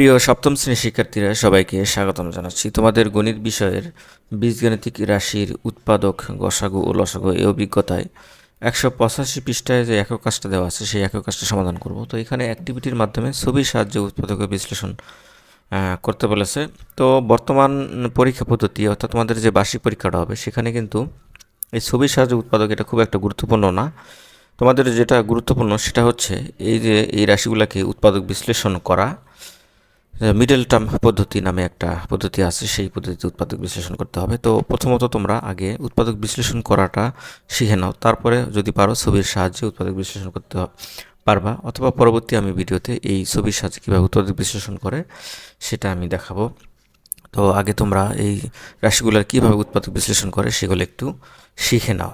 প্রিয় সপ্তম শ্রেণির শিক্ষার্থীরা সবাইকে স্বাগতম জানাচ্ছি। তোমাদের গণিত বিষয়ের বীজগাণিতিক রাশির উৎপাদক গসাগু ও লসাগু এই অভিজ্ঞতায় একশো পঁচাশি পৃষ্ঠায় যে একক কাজটা দেওয়া আছে, সেই একক কাজটা সমাধান করব। তো এখানে অ্যাক্টিভিটির মাধ্যমে ছবির সাহায্যে উৎপাদকের বিশ্লেষণ করতে বলেছে। তো বর্তমান পরীক্ষা পদ্ধতি, অর্থাৎ তোমাদের যে বার্ষিক পরীক্ষাটা হবে, সেখানে কিন্তু এই ছবির সাহায্যে উৎপাদক এটা খুব একটা গুরুত্বপূর্ণ না। তোমাদের যেটা গুরুত্বপূর্ণ সেটা হচ্ছে এই যে এই রাশিগুলোকে উৎপাদক বিশ্লেষণ করা মিডল টার্ম পদ্ধতি নামে একটা পদ্ধতি আছে, সেই পদ্ধতিতে উৎপাদক বিশ্লেষণ করতে হবে। তো প্রথমত তোমরা আগে উৎপাদক বিশ্লেষণ করাটা শিখে নাও। তারপরে যদি পারো ছবির সাহায্যে উৎপাদক বিশ্লেষণ করতে পারবা। অথবা পরবর্তী আমি ভিডিওতে এই ছবির সাহায্যে কীভাবে উৎপাদক বিশ্লেষণ করে সেটা আমি দেখাবো। তো আগে তোমরা এই রাশিগুলোর কীভাবে উৎপাদক বিশ্লেষণ করে সেগুলো একটু শিখে নাও।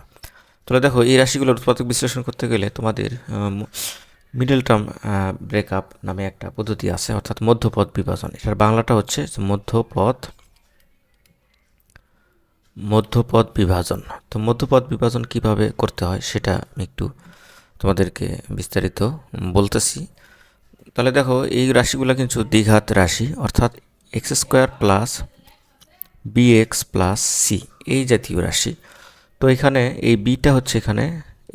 তাহলে দেখো, এই রাশিগুলোর উৎপাদক বিশ্লেষণ করতে গেলে তোমাদের মিডল টার্ম ব্রেকআপ নামে একটা পদ্ধতি আছে, অর্থাৎ মধ্যপদ বিভাজন। এটার বাংলাটা হচ্ছে যে মধ্যপদ মধ্যপদ বিভাজন। তো মধ্যপদ বিভাজন কীভাবে করতে হয় সেটা আমি একটু তোমাদেরকে বিস্তারিত বলতেছি। তাহলে দেখো, এই রাশিগুলো কিন্তু দ্বিঘাত রাশি, অর্থাৎ X square plus B X plus C, এই জাতীয় রাশি। তো এখানে এই বিটা হচ্ছে এখানে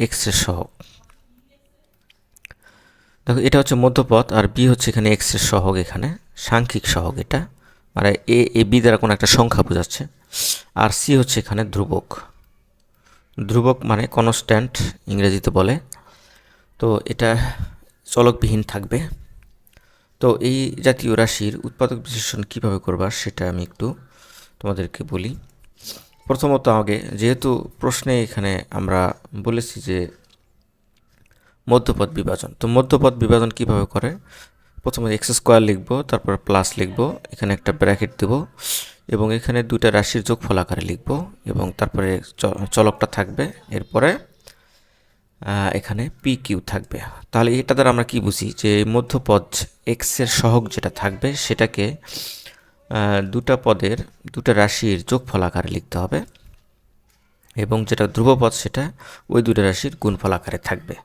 এক্সের সহগ। দেখো এটা হচ্ছে মধ্যপথ আর বি হচ্ছে এখানে এক্সের সহগ এখানে, সাংখ্যিক সহগ এটা। মানে এ এ বি দ্বারা কোনো একটা সংখ্যা বোঝাচ্ছে। আর সি হচ্ছে এখানে ধ্রুবক। ধ্রুবক মানে কনস্ট্যান্ট ইংরেজিতে বলে। তো এটা চলকবিহীন থাকবে। তো এই জাতীয় রাশির উৎপাদক বিশ্লেষণ কীভাবে করবা সেটা আমি একটু তোমাদেরকে বলি। প্রথমত আগে যেহেতু প্রশ্নে এখানে আমরা বলেছি যে মধ্যপদ বিভাজন। তো মধ্যপদ বিভাজন কীভাবে করে? প্রথমে এক্স স্কোয়ার লিখব, তারপর প্লাস লিখব, এখানে একটা ব্র্যাকেট দেবো, এবং এখানে দুইটা রাশির যোগফল আকারে লিখব, এবং তারপরে চলকটা থাকবে। এরপরে এখানে পি কিউ থাকবে। তাহলে এটা দ্বারা আমরা কি বুঝি? যে মধ্যপদ এক্সের সহগ যেটা থাকবে, সেটাকে দুটা পদের, দুটা রাশির যোগফল আকারে লিখতে হবে, এবং যেটা ধ্রুবপদ সেটা ওই দুটো রাশির গুণফল আকারে থাকবে।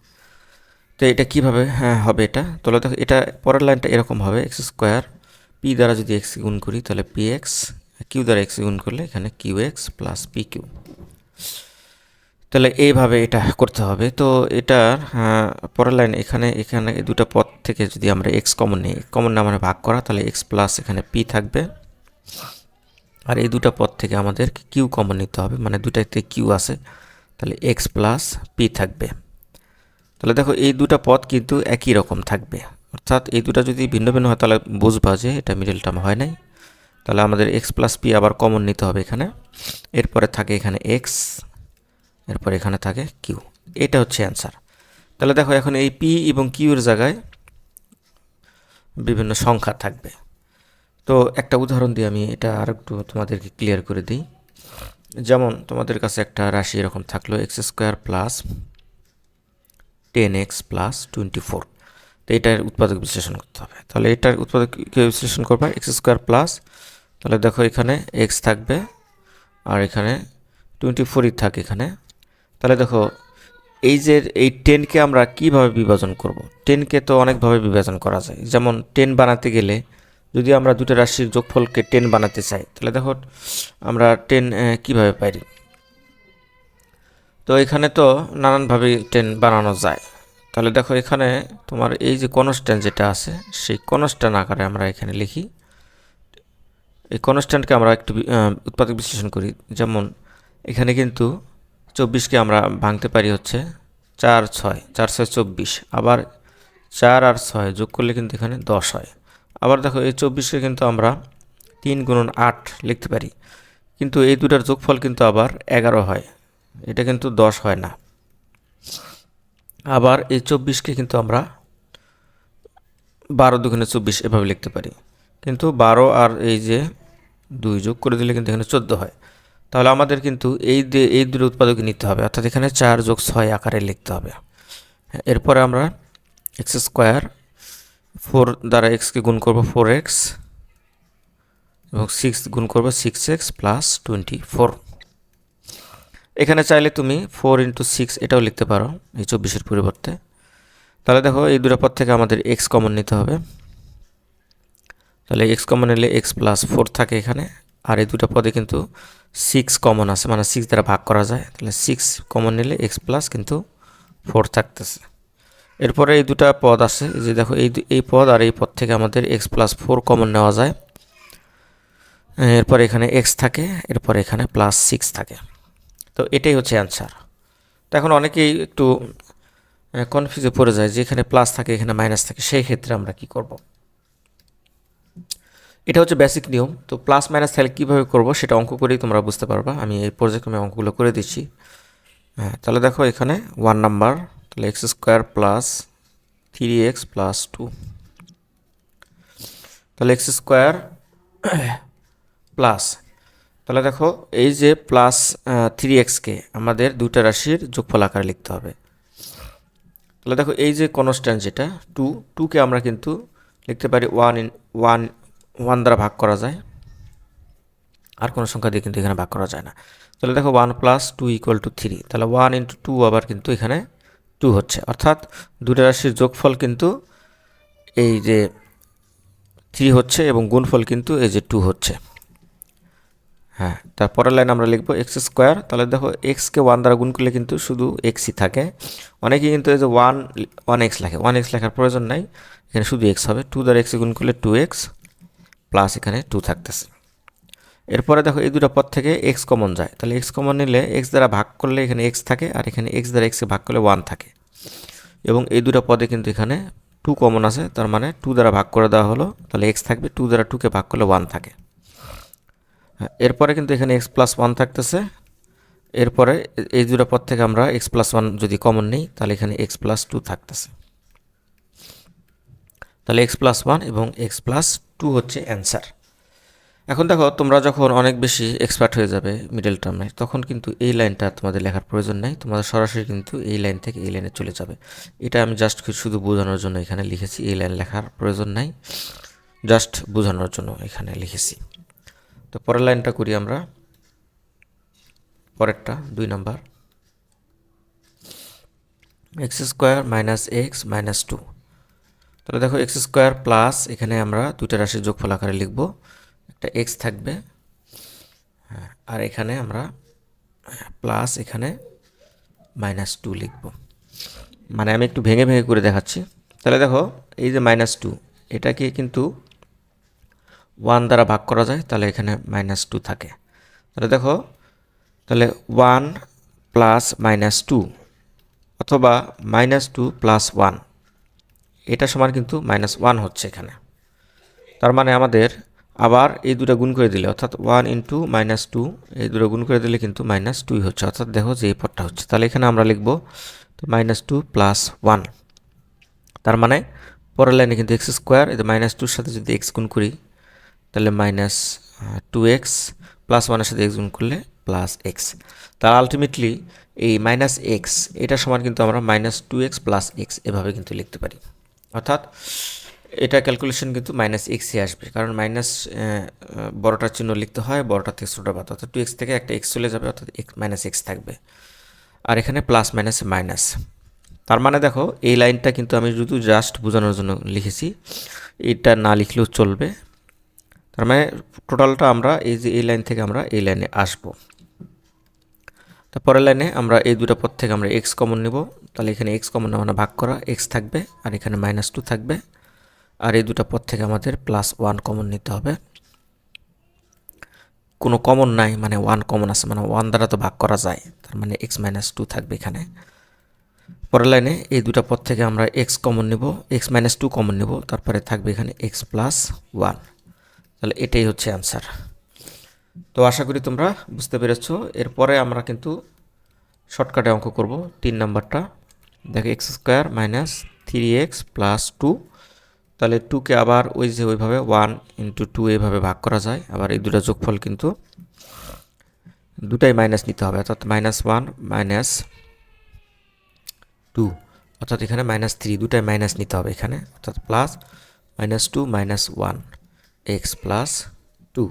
তো এটা কীভাবে হ্যাঁ হবে এটা? তাহলে দেখো এটা পরের লাইনটা এরকম হবে এক্স স্কোয়ার পি দ্বারা যদি এক্স গুণ করি তাহলে পি এক্স কিউ দ্বারা এক্স গুণ করলে এখানে Q X plus P Q তাহলে এইভাবে এটা করতে হবে। তো এটার আহ, পরের লাইন এখানে এখানে দুটো পদ থেকে যদি আমরা এক্স কমন নিই কমন না মানে ভাগ করা তাহলে এক্স প্লাস এখানে পি থাকবে। আর এই দুটো পদ থেকে আমাদের কিউ কমন নিতে হবে মানে দুটাতে কিউ আছে তাহলে এক্স প্লাস পি থাকবে। তাহলে দেখো এই দুটো পদ কিন্তু একই রকম থাকবে। অর্থাৎ এই দুটো যদি ভিন্ন ভিন্ন হয় তাহলে বুঝবা যে এটা মিডল টার্ম হয় নাই। তাহলে আমাদের এক্স প্লাস পি আবার কমন নিতে হবে এখানে। এরপরে থাকে এখানে এক্স এরপর এখানে থাকে কিউ এটা হচ্ছে অ্যান্সার তাহলে দেখো এখন এই পি এবং কিউর জায়গায় বিভিন্ন সংখ্যা থাকবে। তো একটা উদাহরণ দিয়ে আমি এটা আর একটু তোমাদেরকে ক্লিয়ার করে দিই। যেমন তোমাদের কাছে একটা রাশি এরকম থাকল X square plus ten X plus twenty four তো এটার উৎপাদক বিশ্লেষণ করতে হবে। তাহলে এটার উৎপাদক বিশ্লেষণ করবে? এক্স স্কোয়ার প্লাস তাহলে দেখো এখানে এক্স থাকবে আর এখানে টোয়েন্টি ফোরই থাকে এখানে। তাহলে দেখো, এই যে এই টেনকে আমরা কীভাবে বিভাজন করব? টেনকে তো অনেকভাবে বিভাজন করা যায়। যেমন টেন বানাতে গেলে যদি আমরা দুটো রাশির যোগফলকে টেন বানাতে চাই, তাহলে দেখো আমরা টেন কীভাবে পারি? তো এখানে তো নানানভাবে টেন বানানো যায়। তাহলে দেখো এখানে তোমার এই যে কনস্ট্যান্ট যেটা আছে, সেই কনস্ট্যান্ট আকারে আমরা এখানে লিখি। এই কনস্ট্যান্টকে আমরা একটু উৎপাদক বিশ্লেষণ করি। যেমন এখানে কিন্তু চব্বিশকে আমরা ভাঙতে পারি হচ্ছে চার ছয় চার ছয় চব্বিশ। আবার চার আর ছয় যোগ করলে কিন্তু এখানে দশ হয়। আবার দেখো এই চব্বিশকে কিন্তু আমরা তিন গুণন আট লিখতে পারি। কিন্তু এই দুটার যোগফল কিন্তু আবার এগারো হয়। এটা কিন্তু দশ হয় না। আবার এই চব্বিশকে কিন্তু আমরা বারো দুগুণে চব্বিশ এভাবে লিখতে পারি। কিন্তু বারো আর এই যে দুই যোগ করে দিলে কিন্তু এখানে চোদ্দ হয়। তাহলে আমাদের কিন্তু এই এই দুটো উৎপাদকে নিতে হবে। অর্থাৎ এখানে চার যোগ ছয় আকারে লিখতে হবে। হ্যাঁ, এরপরে আমরা এক্স স্কোয়ার ফোর দ্বারা এক্সকে গুণ করব ফোর এক্স এবং সিক্স গুণ করব six X plus twenty four. এখানে চাইলে তুমি ফোর ইন্টু সিক্স এটাও লিখতে পারো এই চব্বিশের পরিবর্তে। তাহলে দেখো এই দুটো পদ থেকে আমাদের এক্স কমন নিতে হবে। তাহলে এক্স কমন নিলে এক্স প্লাস ফোর থাকে এখানে, আর এই দুটো পদে কিন্তু সিক্স কমন আছে মানে সিক্স দ্বারা ভাগ করা যায়। তাহলে সিক্স কমন নিলে এক্স প্লাস কিন্তু ফোর থাকতেছে। এরপরে এই দুটা পদ আছে যে দেখো এই এই পদ আর এই পদ থেকে আমাদের এক্স প্লাস ফোর কমন নেওয়া যায়। এরপর এখানে এক্স থাকে, এরপর এখানে প্লাস সিক্স থাকে। তো এটাই হচ্ছে অ্যান্সার তো এখন অনেকেই একটু কনফিউজে পড়ে যায় যে এখানে প্লাস থাকে, এখানে মাইনাস থাকে, সেই ক্ষেত্রে আমরা কি করব? এটা হচ্ছে বেসিক নিয়ম। তো প্লাস মাইনাস তাহলে কীভাবে করব সেটা অঙ্ক করেই তোমরা বুঝতে পারবা। আমি এই পর্যায়ক্রমে অঙ্কগুলো করে দিচ্ছি। হ্যাঁ তাহলে দেখো এখানে ওয়ান নাম্বার তাহলে X square plus three X plus two তাহলে এক্স স্কোয়ার প্লাস তাহলে দেখো, এই যে প্লাস থ্রি এক্সকে আমাদের দুইটা রাশির যোগফল আকারে লিখতে হবে। তাহলে দেখো, এই যে কনস্ট্যান্ট যেটা টু টুকে আমরা কিন্তু লিখতে পারি ওয়ান ইন ওয়ান ওয়ান দ্বারা ভাগ করা যায়। আর কোনো সংখ্যা দিয়ে কিন্তু এখানে ভাগ করা যায় না। তাহলে দেখো one plus two equal to three তাহলে ওয়ান ইন্টু টু আবার কিন্তু এখানে টু হচ্ছে। অর্থাৎ দুটা রাশির যোগফল কিন্তু এই যে থ্রি হচ্ছে এবং গুণফল কিন্তু এই যে টু হচ্ছে। হ্যাঁ তারপরের লাইন আমরা লিখব এক্স স্কোয়ার তাহলে দেখো এক্সকে ওয়ান দ্বারা গুণ করলে কিন্তু শুধু এক্সই থাকে। অনেকেই কিন্তু এই যে ওয়ান ওয়ান এক্স লেখে ওয়ান এক্স লেখার প্রয়োজন নাই। এখানে শুধু এক্স হবে টু দ্বারা এক্সে গুণ করলে টু এক্স প্লাস এখানে টু থাকতেছে। এরপরে দেখো এই দুটো পদ থেকে এক্স কমন যায়, তাহলে এক্স কমন নিলে এক্স দ্বারা ভাগ করলে এখানে এক্স থাকে, আর এখানে এক্স দ্বারা এক্সকে ভাগ করলে ওয়ান থাকে। এবং এই দুটো পদে কিন্তু এখানে টু কমন আছে, তার মানে টু দ্বারা ভাগ করে দেওয়া হলো, তাহলে এক্স থাকবে টু দ্বারা টুকে ভাগ করলে ওয়ান থাকে। এরপরে কিন্তু এখানে এক্স প্লাস ওয়ান থাকতেছে। এরপরে এই দুটো পদ থেকে আমরা এক্স প্লাস ওয়ান যদি কমন নিই, তাহলে এখানে এক্স প্লাস টু থাকতেছে। তাহলে এক্স প্লাস ওয়ান এবং এক্স প্লাস টু হচ্ছে অ্যান্সার এখন দেখো, তোমরা যখন অনেক বেশি এক্সপার্ট হয়ে যাবে মিডল টার্মে তখন কিন্তু এই লাইনটা তোমাদের লেখার প্রয়োজন নেই। তোমাদের সরাসরি কিন্তু এই লাইন থেকে এই লাইনে চলে যাবে। এটা আমি জাস্ট শুধু বোঝানোর জন্য এখানে লিখেছি, এই লাইন লেখার প্রয়োজন নাই। জাস্ট বোঝানোর জন্য এখানে লিখেছি। তো পরের লাইনটা করি আমরা। পরেরটা দুই number. X square minus X minus two তাহলে দেখো এক্স স্কোয়ার প্লাস এখানে আমরা দুইটা রাশির যোগফল আকারে লিখব। একটা এক্স থাকবে হ্যাঁ, আর এখানে আমরা প্লাস এখানে মাইনাস টু লিখব। মানে আমি একটু ভেঙে ভেঙে করে দেখাচ্ছি। তাহলে দেখো এই যে মাইনাস টু এটাকে কিন্তু ওয়ান দ্বারা ভাগ করা যায়, তাহলে এখানে মাইনাস টু থাকে। তাহলে দেখো, তাহলে ওয়ান প্লাস মাইনাস টু অথবা মাইনাস টু প্লাস ওয়ান এটা সমান কিন্তু মাইনাস ওয়ান হচ্ছে এখানে। তার মানে আমাদের আবার এই দুটো গুণ করে দিলে, অর্থাৎ ওয়ান ইন্টু মাইনাস টু এই দুটো গুণ করে দিলে কিন্তু মাইনাস টুই হচ্ছে। অর্থাৎ দেখো যে এই পদটা হচ্ছে। তাহলে এখানে আমরা লিখব মাইনাস টু প্লাস ওয়ান তার মানে পরের লাইনে কিন্তু এক্স স্কোয়ার এই মাইনাস টুর সাথে যদি এক্স গুণ করি তাহলে মাইনাস টু এক্স প্লাস ওয়ানের সাথে এক্স গুণ করলে প্লাস এক্স তার আলটিমেটলি এই মাইনাস এক্স এটা সমান কিন্তু আমরা minus two X plus X এভাবে কিন্তু লিখতে পারি। অর্থাৎ এটা ক্যালকুলেশন কিন্তু মাইনাস এক্সে আসবে। কারণ মাইনাস বড়টার চিহ্ন লিখতে হয়, বড়টা থেকে ছোটো বাদ। অর্থাৎ টু এক্স থেকে একটা এক্স চলে যাবে, অর্থাৎ এক্স মাইনাস এক্স থাকবে। আর এখানে প্লাস মাইনাস মাইনাস তার মানে দেখো, এই লাইনটা কিন্তু আমি শুধু জাস্ট বোঝানোর জন্য লিখেছি। এটা না লিখলেও চলবে। তার মানে টোটালটা আমরা এই যে এই লাইন থেকে আমরা এই লাইনে আসব। তারপরের লাইনে আমরা এই দুটো পদ থেকে আমরা এক্স কমন নেব। তাহলে এখানে এক্স কমন মানে ভাগ করা এক্স থাকবে আর এখানে মাইনাস টু থাকবে। আর এই দুটো পদ থেকে আমাদের প্লাস ওয়ান কমন নিতে হবে। কোনো কমন নাই মানে ওয়ান কমন আছে মানে ওয়ান দ্বারা তো ভাগ করা যায়। তার মানে এক্স মাইনাস টু থাকবে এখানে। পরের লাইনে এই দুটো পদ থেকে আমরা এক্স কমন নেব এক্স মাইনাস টু কমন নেব। তারপরে থাকবে এখানে এক্স প্লাস ওয়ান তাহলে এটাই হচ্ছে অ্যান্সার তো আশা করি তোমরা বুঝতে পেরেছ। এরপরে আমরা কিন্তু শর্টকাটে অঙ্ক করব। তিন নাম্বারটা। দেখো X square minus three X plus two তাহলে টুকে আবার ওই যে ওইভাবে ওয়ান ইন্টু টু এইভাবে ভাগ করা যায়। আবার এই দুটো যোগফল কিন্তু দুটাই মাইনাস নিতে হবে। অর্থাৎ মাইনাস ওয়ান মাইনাস টু অর্থাৎ এখানে মাইনাস থ্রি দুটাই মাইনাস নিতে হবে এখানে। অর্থাৎ plus minus two minus one X plus two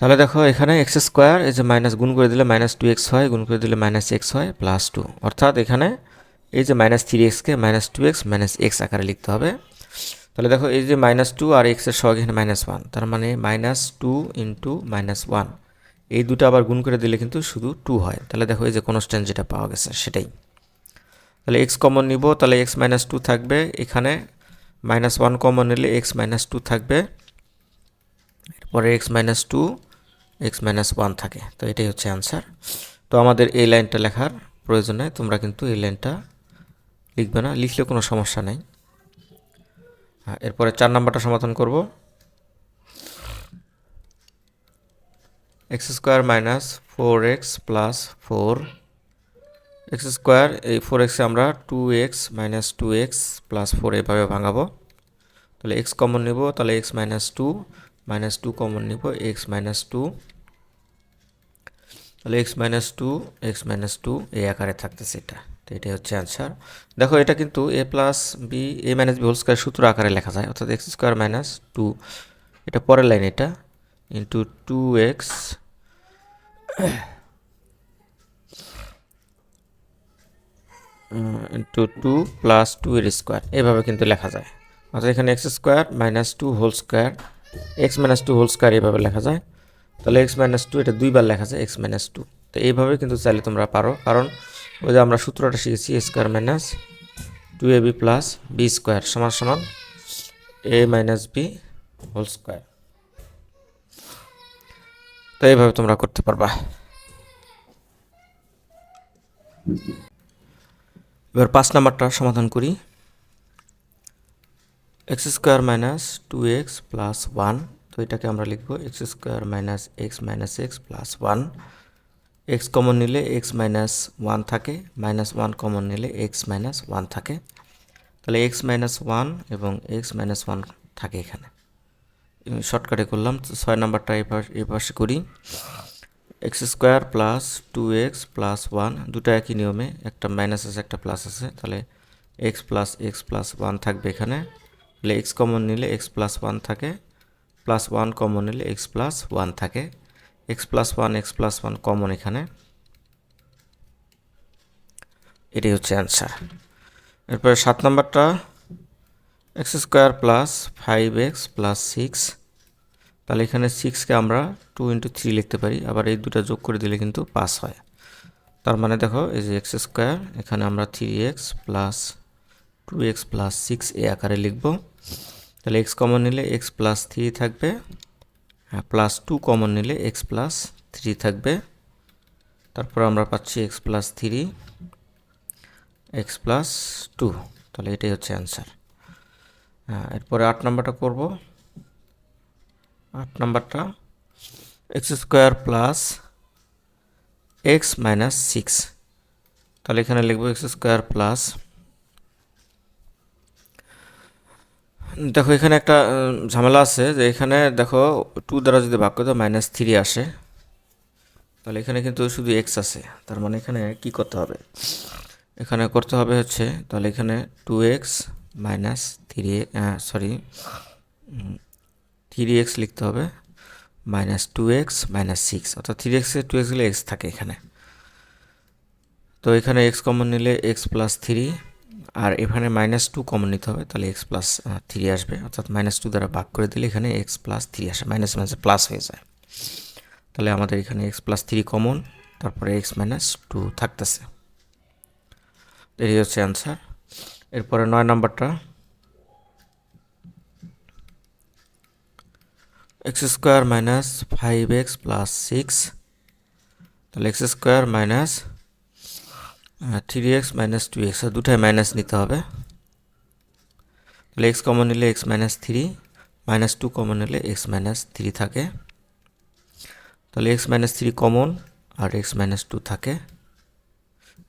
তাহলে দেখো এখানে এক্স স্কোয়ার এই যে মাইনাস গুণ করে দিলে মাইনাস টু এক্স হয়, গুণ করে দিলে মাইনাস এক্স হয় প্লাস টু অর্থাৎ এখানে এই যে মাইনাস থ্রি এক্সকে minus two X minus X আকারে লিখতে হবে। তাহলে দেখো এই যে মাইনাস টু আর এক্সের সহগ এখানে মাইনাস ওয়ান তার মানে minus two into minus one এই দুটো আবার গুণ করে দিলে কিন্তু শুধু টু হয়। তাহলে দেখো এই যে কনস্ট্যান্ট যেটা পাওয়া গেছে সেটাই। তাহলে এক্স কমন নিব, তাহলে এক্স মাইনাস টু থাকবে এখানে মাইনাস ওয়ান কমন নিলে এক্স মাইনাস টু থাকবে। এরপরে X minus two X minus one থাকে। তো এটাই হচ্ছে অ্যান্সার তো আমাদের এই লাইনটা লেখার প্রয়োজন নেই, তোমরা কিন্তু এই লাইনটা লিখবে না লিখলে কোনো সমস্যা নেই। এরপরে চার নাম্বারটা সমাধান করব। X square minus four X plus four X square, এই ফোর এক্সে আমরা two X minus two X plus four এভাবে ভাঙাবো। তাহলে এক্স কমন নেব, তাহলে X minus two minus two common নিব এক্স মাইনাস টু তাহলে X minus two X minus two এই আকারে থাকতেছে এটা। তো এটাই হচ্ছে অ্যান্সার দেখো এটা কিন্তু A plus B A minus B whole square সূত্র আকারে লেখা যায়, অর্থাৎ এক্স স্কোয়ার মাইনাস টু এটা পরের লাইন এটা into two X into two plus two এর স্কোয়ার এভাবে কিন্তু লেখা যায়। অর্থাৎ এখানে X square minus two whole square X minus two whole square এইভাবে লেখা যায়। তাহলে এক্স মাইনাস টু এটা দুইবার লেখা যায় এক্স মাইনাস টু তো এইভাবে কিন্তু চাইলে তোমরা পারো। কারণ ওই যে আমরা সূত্রটা শিখেছি square minus two A B plus B square সমান সমান A minus B whole square তো এইভাবে তোমরা করতে পারবা। এবার পাঁচ নাম্বারটা সমাধান করি। X square minus two X plus one, তো এটাকে আমরা লিখব X square minus X minus X plus one. X common নিলে এক্স মাইনাস ওয়ান থাকে, মাইনাস ওয়ান কমন নিলে এক্স মাইনাস ওয়ান থাকে। তাহলে এক্স মাইনাস ওয়ান এবং এক্স মাইনাস ওয়ান থাকে এখানে। শর্টকাটে করলাম ছয় নাম্বারটা এবার এ পাশে করি। X square plus two X plus one, দুটো একই নিয়মে, একটা মাইনাস আছে, একটা প্লাস আছে। তাহলে X plus X plus one থাকবে এখানে। তাহলে এক্স কমন নিলে এক্স প্লাস ওয়ান থাকে, প্লাস ওয়ান কমন নিলে এক্স প্লাস ওয়ান থাকে। X plus one, X plus one common এখানে। এটাই হচ্ছে অ্যান্সার এরপরে সাত নম্বরটা, X square plus five X plus six তাহলে এখানে সিক্সকে আমরা টু ইন্টু থ্রি লিখতে পারি। আবার এই দুটো যোগ করে দিলে কিন্তু পাস হয়। তার মানে দেখো, এই যে এক্স স্কোয়ার এখানে আমরা three X plus two X plus six এ আকারে লিখব। তাহলে এক্স কমন নিলে এক্স প্লাস থ্রি থাকবে হ্যাঁ প্লাস টু কমন নিলে এক্স প্লাস থ্রি থাকবে। তারপর আমরা পাচ্ছি X plus three X plus two তাহলে এটাই হচ্ছে অ্যান্সার হ্যাঁ এরপরে আট নাম্বারটা করব। আট নাম্বারটা X square plus X minus six. তাহলে এখানে লিখব এক্স স্কোয়ার প্লাস। দেখো, এখানে একটা ঝামেলা আছে যে এখানে দেখো টু দ্বারা যদি ভাগ করে মাইনাস থ্রি আসে। তাহলে এখানে কিন্তু শুধু এক্স আছে। তার মানে এখানে কি করতে হবে? এখানে করতে হবে হচ্ছে, তাহলে এখানে two X minus three sorry three X লিখতে হবে minus two X minus six অর্থাৎ থ্রি এক্সে টু এক্স গেলে এক্স থাকে এখানে। তো এখানে এক্স কমন নিলে এক্স প্লাস থ্রি আর এখানে মাইনাস টু কমন নিতে হবে, তাহলে এক্স প্লাস থ্রি আসবে, অর্থাৎ মাইনাস টু দ্বারা ভাগ করে দিলে এখানে এক্স প্লাস থ্রি আসে মাইনাস মাইনাসে প্লাস হয়ে যায়। তাহলে আমাদের এখানে এক্স প্লাস থ্রি কমন তারপরে এক্স মাইনাস টু থাকতেছে। এই হচ্ছে অ্যান্সার এরপরে নয় নম্বরটা x square minus five x plus six, তাহলে x square minus three x minus two x দুটাই মাইনাস নিতে হবে। তাহলে এক্স কমন নিলে x minus three, minus two common নিলে এক্স মাইনাস থ্রি থাকে। তাহলে এক্স মাইনাস থ্রি কমন আর এক্স মাইনাস টু থাকে।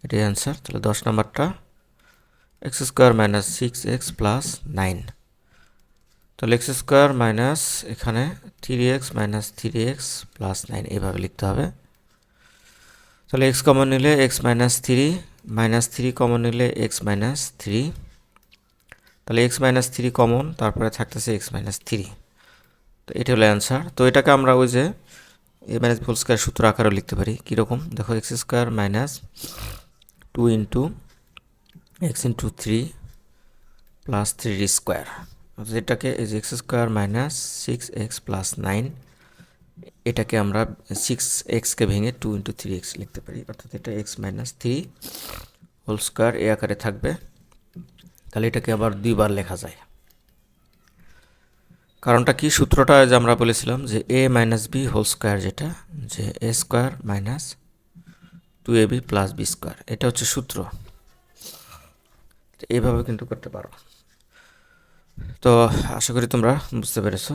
এটাই অ্যান্সার তাহলে দশ নম্বরটা, x square minus six x plus nine. তাহলে এক্স স্কোয়ার মাইনাস এখানে three x minus three x plus nine এইভাবে লিখতে হবে। তাহলে এক্স কমন নিলে x minus three minus three common নিলে এক্স মাইনাস থ্রি তাহলে এক্স মাইনাস থ্রি কমন তারপরে থাকতেছে এক্স মাইনাস থ্রি তো এটা হলো অ্যান্সার তো এটাকে আমরা ওই যে এ মাইনাস ফুল স্কোয়ার সূত্র আকারেও লিখতে পারি। কীরকম? দেখো x square minus two into x into three plus three square এটাকে এই x square minus six x plus nine এটাকে আমরা সিক্স এক্সকে ভেঙে টু ইন্টু থ্রি এক্স লিখতে পারি। অর্থাৎ এটা x minus three whole square এ আকারে থাকবে। তাহলে এটাকে আবার দুইবার লেখা যায়। কারণটা কি? সূত্রটা যে আমরা বলেছিলাম যে a minus b whole square যেটা, যে a square minus two a b plus b square এটা হচ্ছে সূত্র। তো এইভাবে কিন্তু করতে পারো। তো আশা করি তোমরা বুঝতে পেরেছ।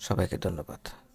সবাইকে ধন্যবাদ।